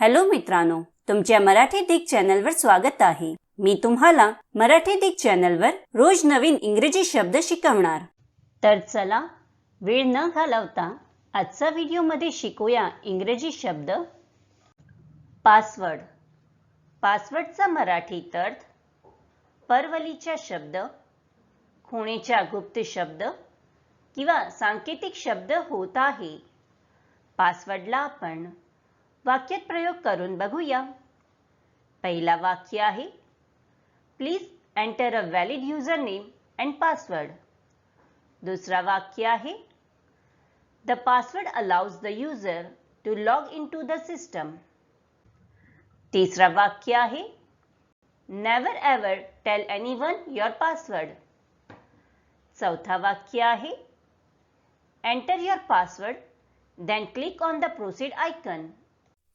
Hello मित्रांनो तुमच्या मराठी दिग चॅनलवर स्वागत आहे. मी तुम्हाला मराठी दिग चॅनलवर रोज नवीन इंग्रजी शब्द शिकवणार. तर चला वेळ न घालवता आजचा व्हिडिओमध्ये शिकूया इंग्रजी शब्द. पासवर्ड. पासवर्डचा मराठीत अर्थ परवलीचा शब्द खुणेचा गुप्त शब्द किंवा सांकेतिक शब्द होत आहे. पासवर्डला आपण वाक्यात प्रयोग करून बघूया. पहिला वाक्य आहे please enter a valid user name and password दुसरा वाक्य आहे the password allows the user to log in to the system तिसरा वाक्य आहे never ever tell anyone your password चौथा वाक्य आहे enter your password then click on the proceed icon